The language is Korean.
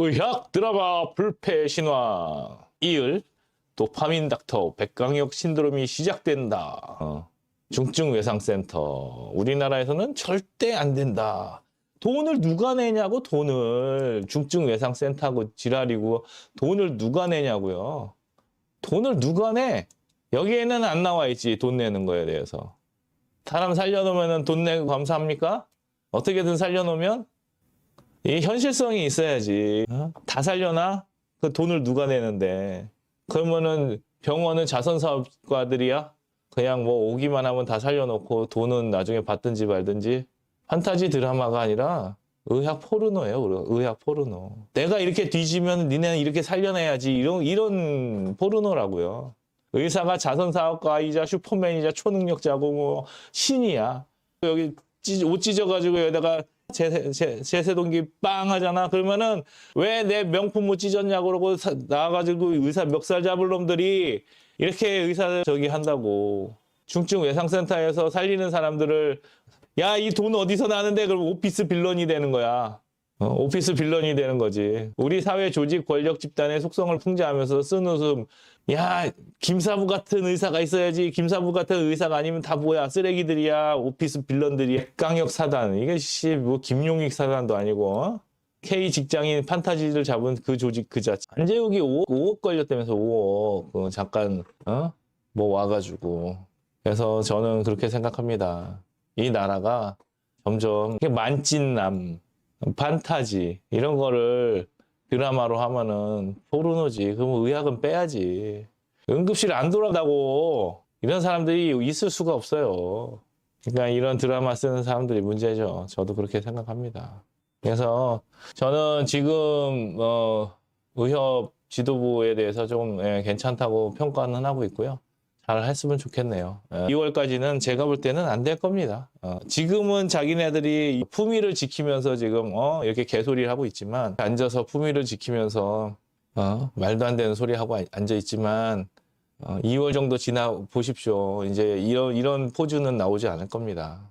의학 드라마 불패 신화 이을 도파민 닥터 백강혁 신드롬이 시작된다. 어. 중증 외상센터 우리나라에서는 절대 안 된다. 돈을 누가 내냐고 돈을 중증 외상센터하고 지랄이고 돈을 누가 내냐고요. 돈을 누가 내? 여기에는 안 나와 있지 돈 내는 거에 대해서. 사람 살려놓으면 돈 내고 감사합니까? 어떻게든 살려놓으면 이 현실성이 있어야지. 어? 다 살려나? 그 돈을 누가 내는데? 그러면은 병원은 자선사업가들이야? 그냥 뭐 오기만 하면 다 살려놓고 돈은 나중에 받든지 말든지 판타지 드라마가 아니라 의학 포르노예요. 의학 포르노. 내가 이렇게 뒤지면 니네는 이렇게 살려내야지 이런 이런 포르노라고요. 의사가 자선사업가이자 슈퍼맨이자 초능력자고 뭐 신이야. 여기 찢- 옷 찢어가지고 여기다가 제세동기 빵 하잖아. 그러면은 왜 내 명품 옷 찢었냐고 그러고 사- 나와가지고 의사 멱살 잡을 놈들이 이렇게 의사 저기 한다고. 중증 외상센터에서 살리는 사람들을 야, 이 돈 어디서 나는데? 그럼 오피스 빌런이 되는 거야. 어, 오피스 빌런이 되는 거지. 우리 사회 조직 권력 집단의 속성을 풍자하면서 쓴 웃음. 야, 김사부 같은 의사가 있어야지. 김사부 같은 의사가 아니면 다 뭐야. 쓰레기들이야. 오피스 빌런들이야. 깡역 사단. 이게 씨, 뭐 김용익 사단도 아니고. 어? K 직장인 판타지를 잡은 그 조직 그 자체. 안재욱이 5억, 5억 걸렸다면서 5억. 그 잠깐, 어? 뭐 와가지고. 그래서 저는 그렇게 생각합니다. 이 나라가 점점 만찢남, 판타지 이런 거를 드라마로 하면은 포르노지. 그러면 의학은 빼야지. 응급실 안 돌아다고 이런 사람들이 있을 수가 없어요. 그러니까 이런 드라마 쓰는 사람들이 문제죠. 저도 그렇게 생각합니다. 그래서 저는 지금 어, 의협 지도부에 대해서 좀 예, 괜찮다고 평가는 하고 있고요. 잘 했으면 좋겠네요. 2월까지는 제가 볼 때는 안 될 겁니다. 어, 지금은 자기네들이 품위를 지키면서 지금 어, 이렇게 개소리를 하고 있지만 앉아서 품위를 지키면서 어, 말도 안 되는 소리 하고 앉아 있지만 어, 2월 정도 지나 보십시오. 이제 이런 이런 포즈는 나오지 않을 겁니다.